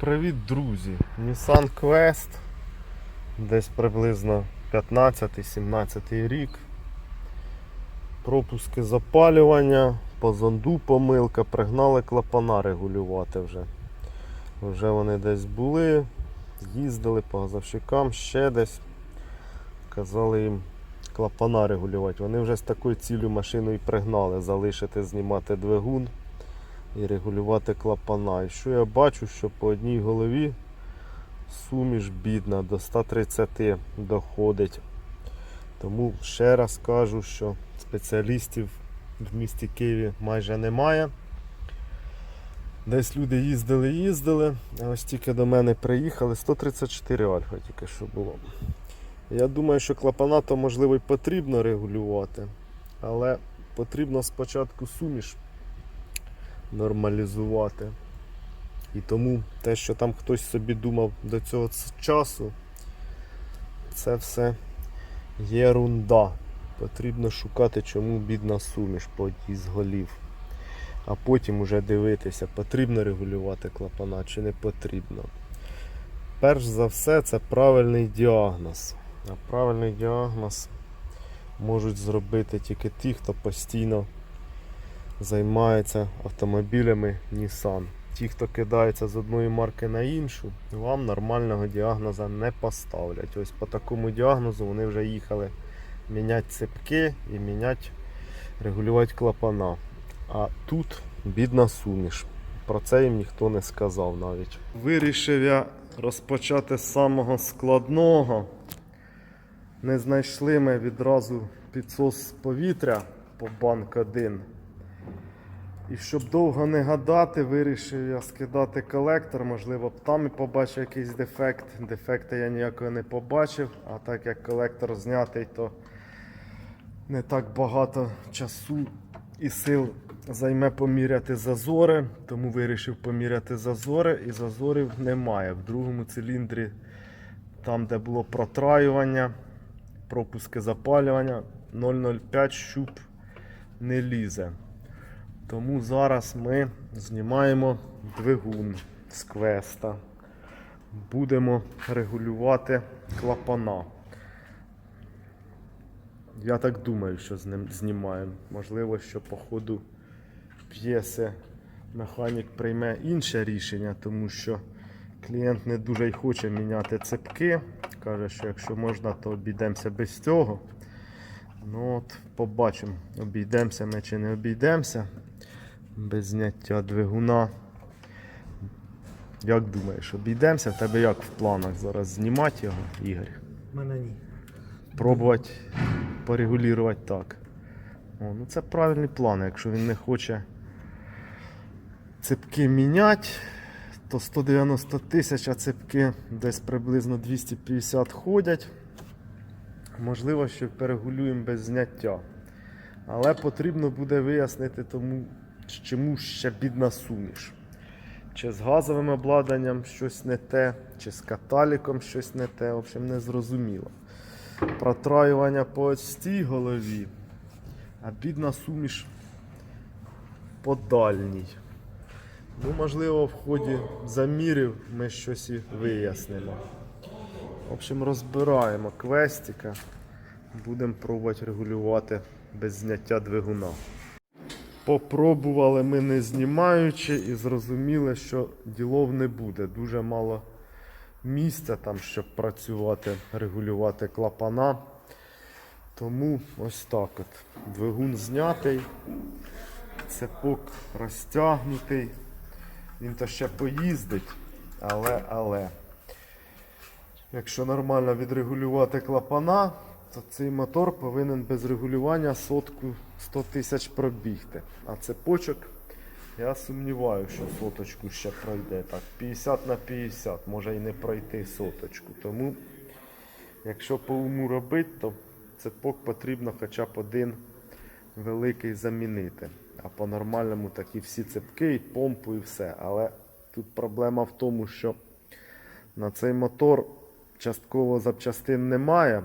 Привіт, друзі! Nissan Quest. Десь приблизно 15-17 рік. Пропуски запалювання, по зонду помилка, пригнали клапана регулювати вже. Вже вони десь були, їздили по газовщикам, ще десь. Казали їм клапана регулювати. Вони вже з такою цілю машину і пригнали, залишити знімати двигун і регулювати клапана. І що я бачу, що по одній голові суміш бідна, до 130 доходить. Тому ще раз кажу, що спеціалістів в місті Києві майже немає. Десь люди їздили, їздили, а ось тільки до мене приїхали 134 альфа тільки що було. Я думаю, що клапана то можливо і потрібно регулювати, але потрібно спочатку суміш нормалізувати. І тому те, що там хтось собі думав до цього часу, це все єрунда. Потрібно шукати, чому бідна суміш по одній з голів. А потім уже дивитися, потрібно регулювати клапана чи не потрібно. Перш за все, це правильний діагноз. А правильний діагноз можуть зробити тільки ті, хто постійно займається автомобілями Nissan. Ті, хто кидається з одної марки на іншу, вам нормального діагноза не поставлять. Ось по такому діагнозу вони вже їхали міняти цепки і міняти, регулювати клапана. А тут бідна суміш. Про це їм ніхто не сказав навіть. Вирішив я розпочати з самого складного. Не знайшли ми відразу підсос повітря по банк 1. І щоб довго не гадати, вирішив я скидати колектор. Можливо, б там і побачив якийсь дефект. Дефекта я ніякого не побачив, а так як колектор знятий, то не так багато часу і сил займе поміряти зазори. Тому вирішив поміряти зазори, і зазорів немає. В другому циліндрі, там, де було протраювання, пропуски запалювання, 0,05 щуп не лізе. Тому зараз ми знімаємо двигун з квеста. Будемо регулювати клапана. Я так думаю, що з ним знімаємо. Можливо, що по ходу п'єси механік прийме інше рішення, тому що клієнт не дуже й хоче міняти цепки. Каже, що якщо можна, то обійдемося без цього. Ну от, побачимо, обійдемося ми чи не обійдемося без зняття двигуна. Як думаєш, обійдемося? В тебе як в планах зараз знімати його, Ігор? Мене ні. Пробувати порегулювати так. О, ну це правильний план. Якщо він не хоче цепки міняти, то 190 тисяч, а цепки десь приблизно 250 ходять. Можливо, що перегулюємо без зняття. Але потрібно буде вияснити тому, чому ще бідна суміш. Чи з газовим обладнанням щось не те, чи з каталіком щось не те, в общем, не зрозуміло. Протраювання по цій голові, а бідна суміш по дальній. Ну, можливо, в ході замірів ми щось і вияснимо. В общем, розбираємо квестика. Будемо пробувати регулювати без зняття двигуна. Попробували ми не знімаючи і зрозуміли, що ділов не буде. Дуже мало місця там, щоб працювати, регулювати клапана. Тому ось так от. Двигун знятий, цепок розтягнутий. Він то ще поїздить, але, але. Якщо нормально відрегулювати клапана, то цей мотор повинен без регулювання сотку 100 тисяч пробігти. А цепочок, я сумніваюся, що соточку ще пройде. Так, 50 на 50, може і не пройти соточку. Тому, якщо по уму робити, то цепок потрібно хоча б один великий замінити. А по-нормальному такі всі цепки, і помпу, і все. Але тут проблема в тому, що на цей мотор частково запчастин немає,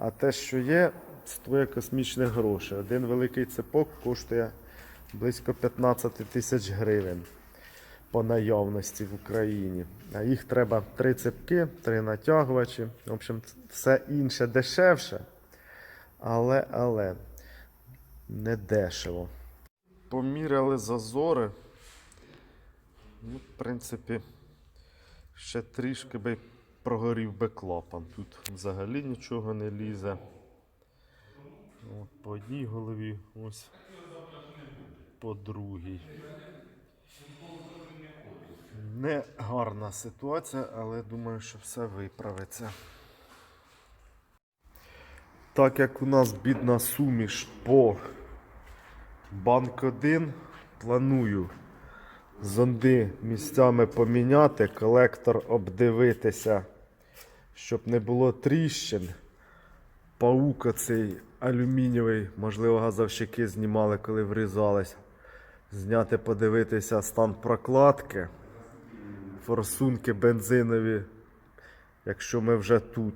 а те, що є, стоїть космічних грошей. Один великий цепок коштує близько 15 тисяч гривень. по наявності в Україні. А їх треба три цепки, три натягувачі. В общем, все інше дешевше. Але, але не дешево. Поміряли зазори. Ну, в принципі, ще трішки би прогорів би клапан. Тут взагалі нічого не лізе. От по одній голові, ось по другій. Не гарна ситуація, але думаю, що все виправиться. Так як у нас бідна суміш по банк 1, планую зонди місцями поміняти, колектор обдивитися, щоб не було тріщин. Паук оцей алюмінієвий, можливо, газовщики знімали, коли врізались. Зняти, подивитися стан прокладки, форсунки бензинові, якщо ми вже тут.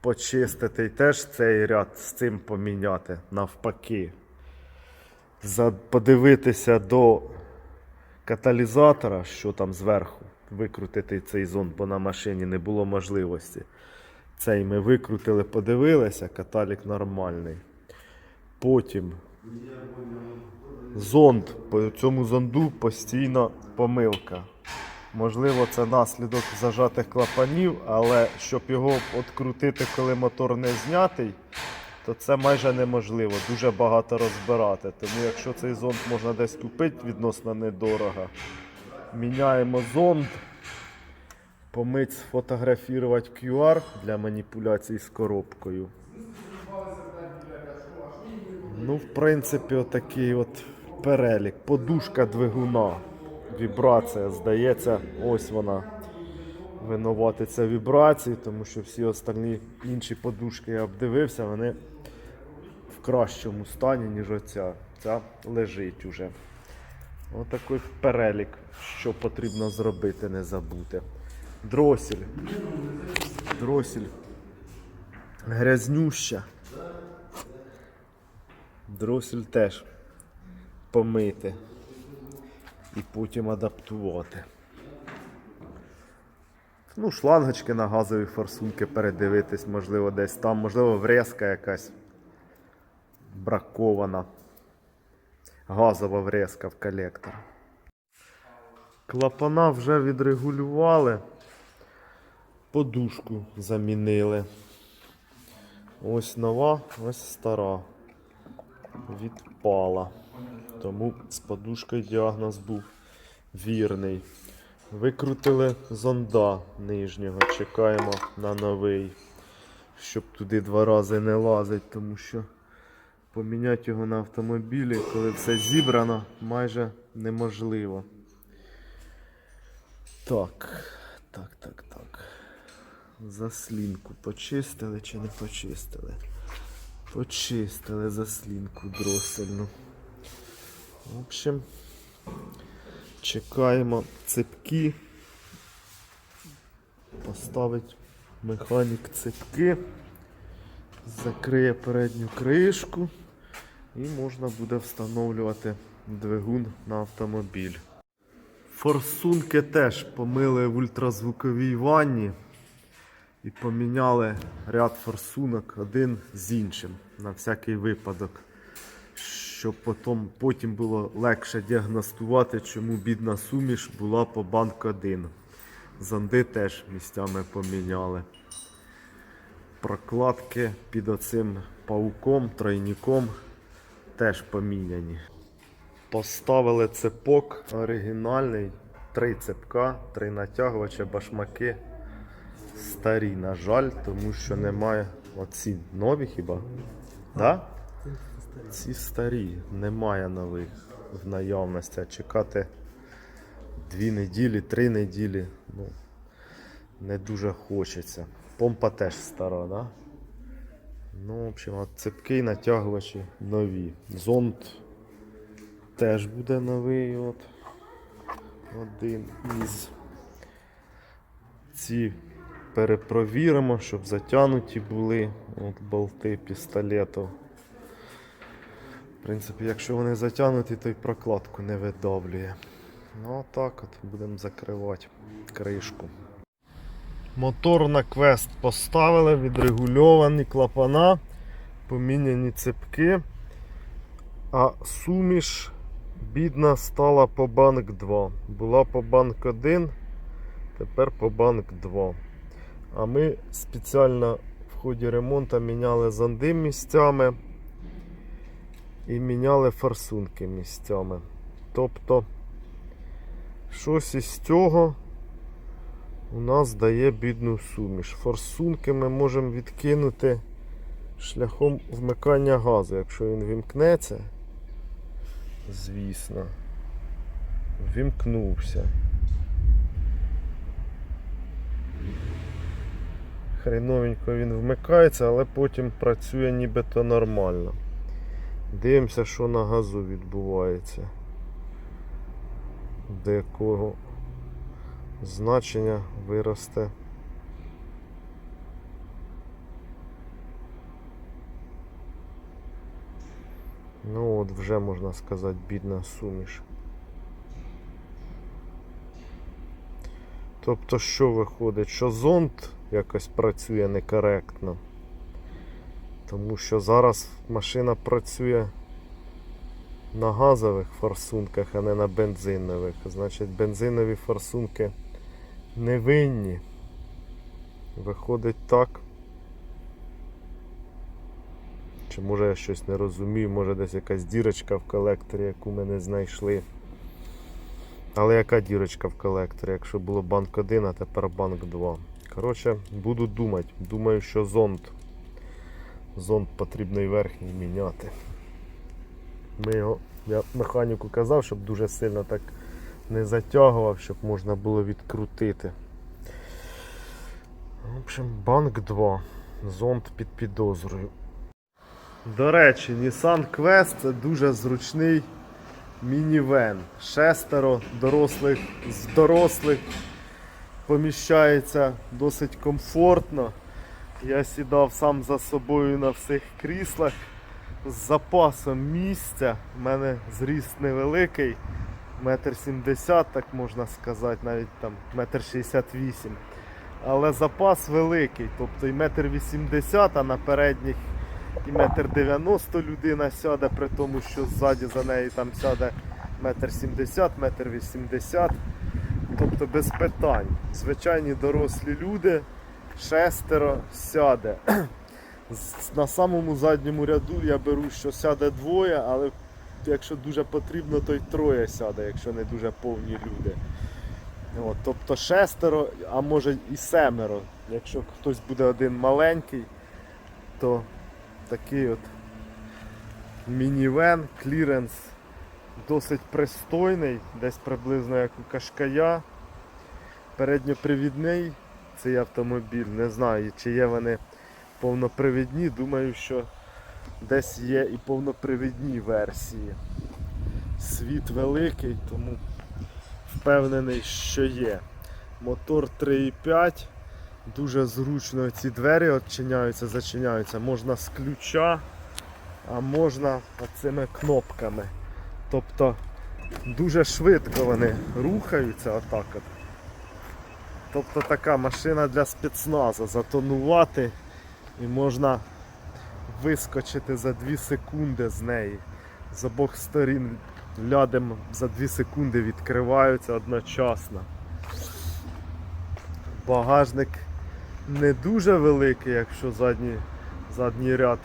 Почистити і теж цей ряд з цим поміняти навпаки. За- Подивитися до каталізатора, що там зверху, викрутити цей зонд, бо на машині не було можливості. Цей ми викрутили, подивилися, каталік нормальний. Потім зонд, по цьому зонду постійно помилка. Можливо, це наслідок зажатих клапанів, але щоб його відкрутити, коли мотор не знятий, то це майже неможливо. Дуже багато розбирати. Тому якщо цей зонд можна десь купити відносно недорого, міняємо зонд, помить, сфотографувати QR для маніпуляцій з коробкою. Ну, в принципі, отакий от перелік. Подушка двигуна. Вібрація, здається, ось вона винуватиться вібрації, тому що всі остальні інші подушки я обдивився, вони кращому стані, ніж оця. Ця лежить уже. Отакий перелік, що потрібно зробити, не забути. Дросіль. Дросіль. Грязнюща. Дросіль теж помити і потім адаптувати. Ну, шлангочки на газові форсунки передивитись, можливо, десь там, можливо, врезка якась бракована. Газова врезка в колектор. Клапана вже відрегулювали. Подушку замінили. Ось нова, ось стара. Відпала. Тому з подушкою діагноз був вірний. Викрутили зонда нижнього, чекаємо на новий, щоб туди два рази не лазить, тому що поміняти його на автомобілі, коли все зібрано, майже неможливо. Так, так, так, так. Заслінку почистили чи не почистили? Почистили заслінку дросельну. В общем, чекаємо цепки. Поставить механік цепки, закриє передню кришку і можна буде встановлювати двигун на автомобіль. Форсунки теж помили в ультразвуковій ванні і поміняли ряд форсунок один з іншим на всякий випадок щоб потім, потім було легше діагностувати, чому бідна суміш була по банк 1. Зонди теж місцями поміняли. Прокладки під оцим пауком, тройником теж поміняні. Поставили цепок оригінальний, три цепка, три натягувача, башмаки. Старі, на жаль, тому що немає оці нові хіба? Да? Ці старі, немає нових в наявності, а чекати дві неділі, три неділі, ну, не дуже хочеться. Помпа теж стара, да? Ну, в общем, цепки натягувачі нові. Зонд теж буде новий. От. Один із. Ці перепровіримо, щоб затягнуті були от болти пістолету. В принципі, якщо вони затягнуті, то й прокладку не видавлює. Ну так от будемо закривати кришку. Мотор на квест поставили, відрегульовані клапана, поміняні цепки, а суміш бідна стала по банк 2. Була по банк 1, тепер по банк 2. А ми спеціально в ході ремонту міняли зонди місцями і міняли форсунки місцями. Тобто, щось із цього у нас дає бідну суміш. Форсунки ми можемо відкинути шляхом вмикання газу, якщо він вімкнеться. Звісно, вімкнувся. Хреновенько він вмикається, але потім працює нібито нормально. Дивимося, що на газу відбувається. До якого значення виросте. Ну от вже можна сказати бідна суміш. Тобто що виходить, що зонд якось працює некоректно. Тому що зараз машина працює на газових форсунках, а не на бензинових. Значить, бензинові форсунки не винні. Виходить так. Чи може я щось не розумію, може десь якась дірочка в колекторі, яку ми не знайшли. Але яка дірочка в колекторі, якщо було банк 1, а тепер банк 2. Коротше, буду думати. Думаю, що зонд. Зонд потрібно і верхній міняти. Ми його, я механіку казав, щоб дуже сильно так не затягував, щоб можна було відкрутити. В общем, банк 2. Зонд під підозрою. До речі, Nissan Quest це дуже зручний мінівен. Шестеро дорослих з дорослих поміщається досить комфортно. Я сідав сам за собою на всіх кріслах з запасом місця. У мене зріст невеликий, метр сімдесят, так можна сказати, навіть там метр шістдесят вісім. Але запас великий, тобто і метр вісімдесят, а на передніх і метр дев'яносто людина сяде, при тому, що ззаді за нею там сяде метр сімдесят, метр вісімдесят. Тобто без питань. Звичайні дорослі люди, шестеро сяде. На самому задньому ряду я беру, що сяде двоє, але якщо дуже потрібно, то й троє сяде, якщо не дуже повні люди. От, тобто шестеро, а може і семеро. Якщо хтось буде один маленький, то такий от мінівен, кліренс досить пристойний, десь приблизно як у Кашкая. Передньопривідний цей автомобіль. Не знаю, чи є вони повнопривідні. Думаю, що десь є і повнопривідні версії. Світ великий, тому впевнений, що є. Мотор 3,5. Дуже зручно ці двері відчиняються, зачиняються. Можна з ключа, а можна оцими кнопками. Тобто дуже швидко вони рухаються отак от. Тобто така машина для спецназу. Затонувати і можна вискочити за 2 секунди з неї. З обох сторін лядем за 2 секунди відкриваються одночасно. Багажник не дуже великий, якщо задній, задній ряд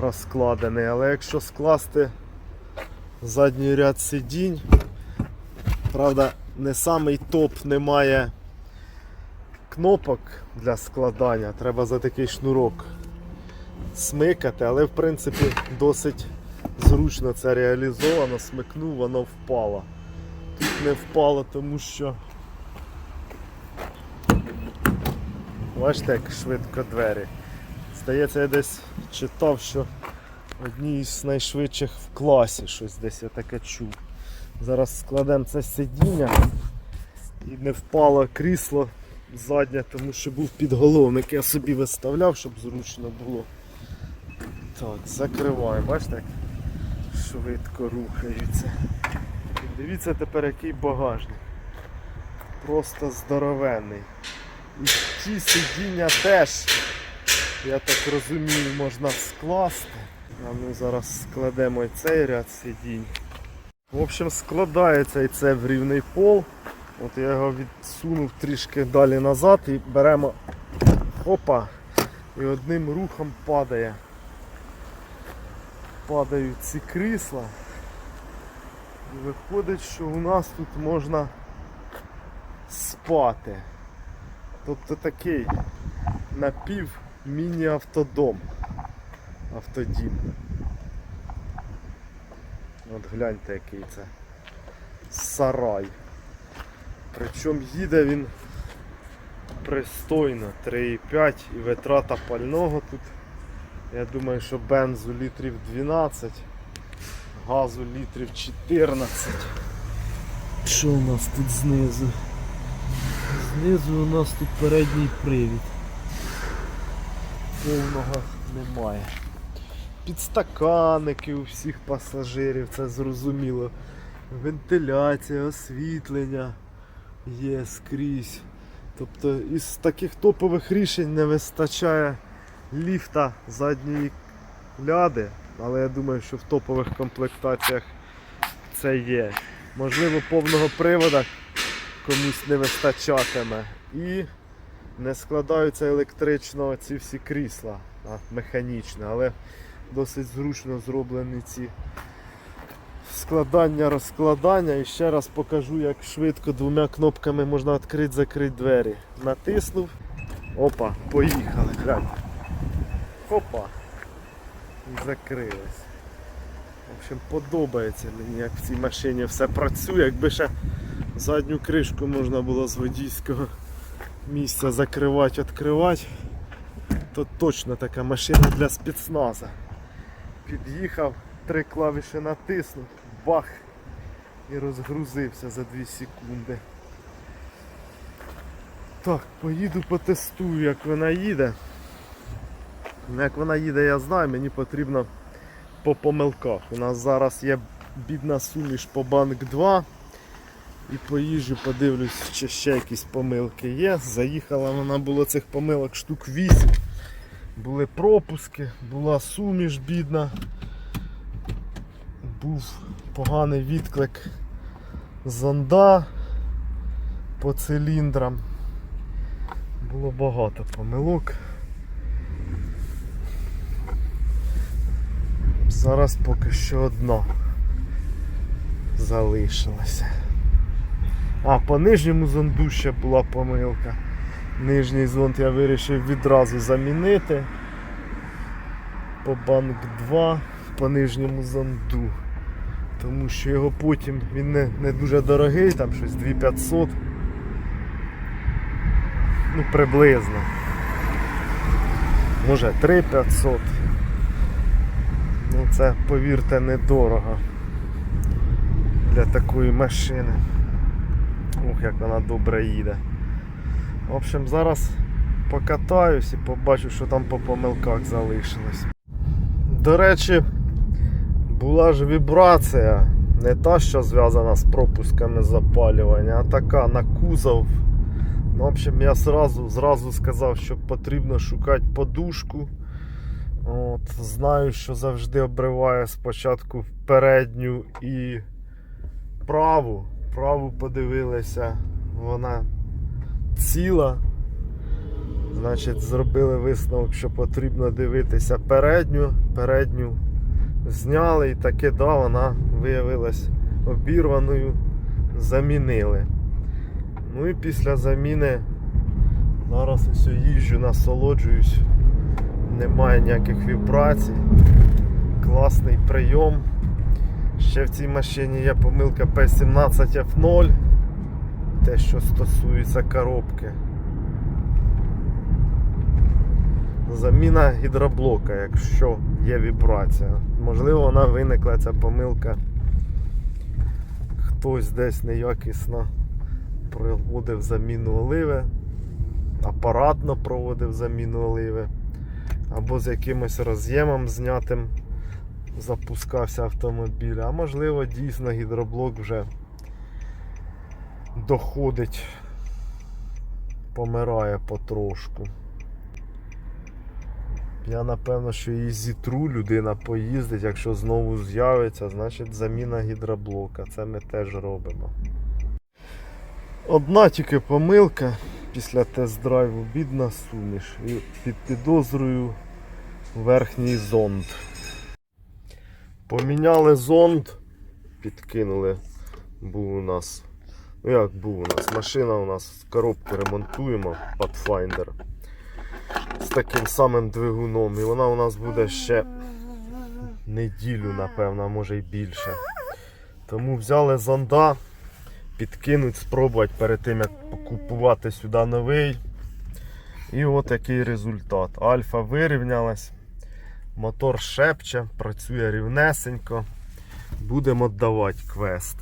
розкладений, але якщо скласти задній ряд сидінь, правда, не самий топ немає кнопок для складання, треба за такий шнурок смикати, але в принципі досить зручно це реалізовано, смикнув, воно впало. Тут не впало, тому що Бачите, як швидко двері. Здається, я десь читав, що одні з найшвидших в класі щось десь я таке чув. Зараз складемо це сидіння і не впало крісло заднє, тому що був підголовник, я собі виставляв, щоб зручно було. Так, закриваємо, бачите, як швидко рухаються. Дивіться тепер який багажник. Просто здоровенний. І ті сидіння теж, я так розумію, можна скласти. А ми зараз складемо і цей ряд сидінь. В общем, складається і це в рівний пол. От я його відсунув трішки далі назад і беремо опа. І одним рухом падає. Падають ці крісла. І виходить, що у нас тут можна спати. Тобто такий напів міні-автодом. Автодім. От гляньте який це сарай. Причому їде він пристойно 3,5 і витрата пального тут. Я думаю, що бензу літрів 12, газу літрів 14. Що у нас тут знизу? Знизу у нас тут передній привід. Повного немає. Підстаканники у всіх пасажирів, це зрозуміло. Вентиляція, освітлення є скрізь. Тобто із таких топових рішень не вистачає ліфта задньої ляди, але я думаю, що в топових комплектаціях це є. Можливо, повного привода комусь не вистачатиме. І не складаються електрично ці всі крісла, а механічно, але досить зручно зроблені ці складання, розкладання. І ще раз покажу, як швидко двома кнопками можна відкрити закрити двері. Натиснув. Опа, поїхали. Глянь. Опа. І закрилось. В общем, подобається мені, як в цій машині все працює. Якби ще задню кришку можна було з водійського місця закривати, відкривати, то точно така машина для спецназа. Під'їхав, три клавіші натиснув, бах! І розгрузився за 2 секунди. Так, поїду потестую, як вона їде. Ну, Як вона їде, я знаю, мені потрібно по помилках. У нас зараз є бідна суміш по банк 2. І поїжджу, подивлюсь, чи ще якісь помилки є. Заїхала вона було цих помилок штук 8. Були пропуски, була суміш бідна. Був поганий відклик зонда по циліндрам. Було багато помилок. Зараз поки що одна залишилася. А, по нижньому зонду ще була помилка. Нижній зонд я вирішив відразу замінити. По банк 2 по нижньому зонду. Тому що його потім він не, не дуже дорогий, там щось 2500. Ну, приблизно. Може 3500. Ну це, повірте, недорого для такої машини. Ох, як вона добре їде. В общем, зараз покатаюсь і побачу, що там по помилках залишилось. До речі, була ж вібрація, не та, що зв'язана з пропусками запалювання, а така на кузов. Ну, в общем, я зразу, зразу сказав, що потрібно шукати подушку. От, Знаю, що завжди обриває спочатку передню і праву. Праву подивилися, вона ціла. Значить, зробили висновок, що потрібно дивитися передню. Передню зняли і таки да, вона виявилась обірваною, замінили. Ну і після заміни зараз ось їжджу, насолоджуюсь, немає ніяких вібрацій. Класний прийом. Ще в цій машині є помилка P17F0, те, що стосується коробки. Заміна гідроблока, якщо є вібрація. Можливо, вона виникла ця помилка. Хтось десь неякісно проводив заміну оливи, апаратно проводив заміну оливи, або з якимось роз'ємом знятим запускався автомобіль, а можливо дійсно гідроблок вже доходить, помирає потрошку. Я напевно, що її зітру людина поїздить, якщо знову з'явиться, значить заміна гідроблока. Це ми теж робимо. Одна тільки помилка після тест-драйву бідна суміш. І під підозрою верхній зонд. Поміняли зонд, підкинули. Був у нас. Ну як був у нас? Машина у нас з коробки ремонтуємо Pathfinder з таким самим двигуном. І вона у нас буде ще неділю, напевно, може й більше. Тому взяли зонда, підкинуть, спробувати перед тим, як купувати сюди новий. І от який результат. Альфа вирівнялась, мотор шепче, працює рівнесенько. Будемо давати квест.